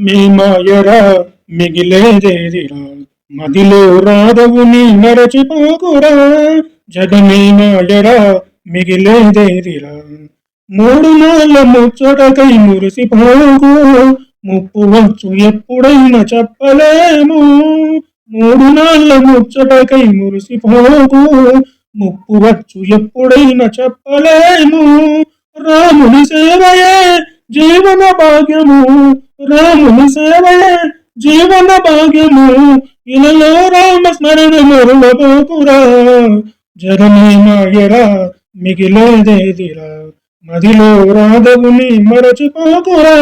మీ మాయరా మిగిలేదేదిరా? మదిలో రాధవుని మరచిపోకురా జగమే మాయరా మిగిలేదేదిరా? మూడు నాళ్ళ ముచ్చటకై మురిసిపోకు. ముప్పు వచ్చు ఎప్పుడైనా చెప్పలేము. మూడు నాళ్ళ ముచ్చటకై మురిసిపోకు. ముప్పు వచ్చు ఎప్పుడైనా చెప్పలేము. రాముని సేవయే జీవన భాగ్యము. రాముని సేవయే జీవన భాగ్యము. ఇలలో రామ స్మరణ మరువబోకురా జగమే మాయరా మిగిలేదేదిరా మదిలో రాధవుని మరచిపోకురా.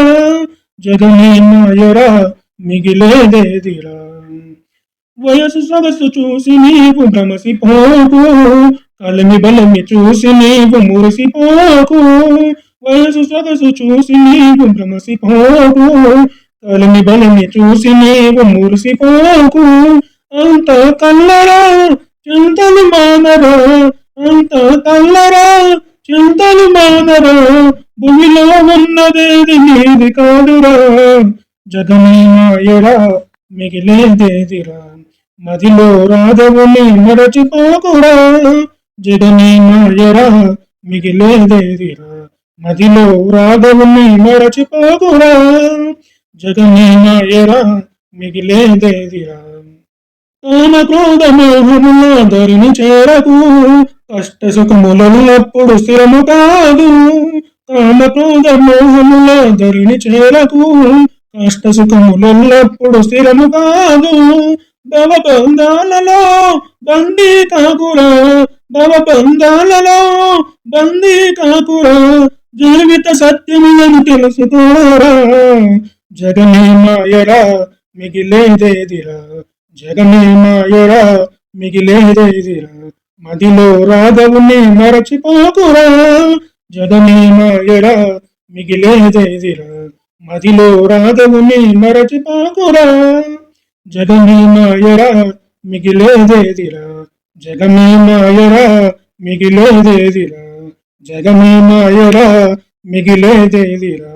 జగమే మాయరా మిగిలేదేదిరా వయసు సొగసు చూసి నీవు భ్రమసిపోకు. కలిమి బలమి చూసి నీవు మురిసిపోకు. వయసు సొగసు చూసి నీవు భ్రమసిపోకు. కలిమి బలమి చూసి నీవు మురిసిపోకు. అంత కల్లరా చింతలు మానరా. అంత కల్లరా చింతలు మానరా. భూమిలో ఉన్నదేది నీది కాదురా. జగమే మాయరా మిగిలేదేదిరా. మదిలో రాధవుని మరచిపోకురా. జగమే మాయరా మిగిలేదేదిరా. మదిలో రాధవుని మరచిపోదురా. జగమే మాయరా మిగిలేదేదిరా. కామ క్రోధ మోహములో ధరిని చేరకు కష్ట సుఖములను ఎప్పుడు స్థిరము కాదు. కామ క్రోధ మోహములో ధరిని చేరకు కష్ట సుఖములను సుఖములెల్లప్పుడు స్థిరము కాదు. భవ బంధాలలో బందీ కాకురా భవ బంధాలలో బందీ కాకురా జీవిత సత్యమని తెలుసుకోరా జగమే మాయరా మిగిలేదేదిరా. జగమే మాయరా మిగిలేదేదిరా. మదిలో రాఘవుని మరచిపోకురా. జగమే మాయరా మిగిలేదేదిరా. మదిలో రాఘవుని మరచిపోకురా. జగమే మాయరా మిగిలేదేదిరా. జగమే మాయరా మిగిలేదేదిరా. జగమేమాయరా మిగిలేదేదిరా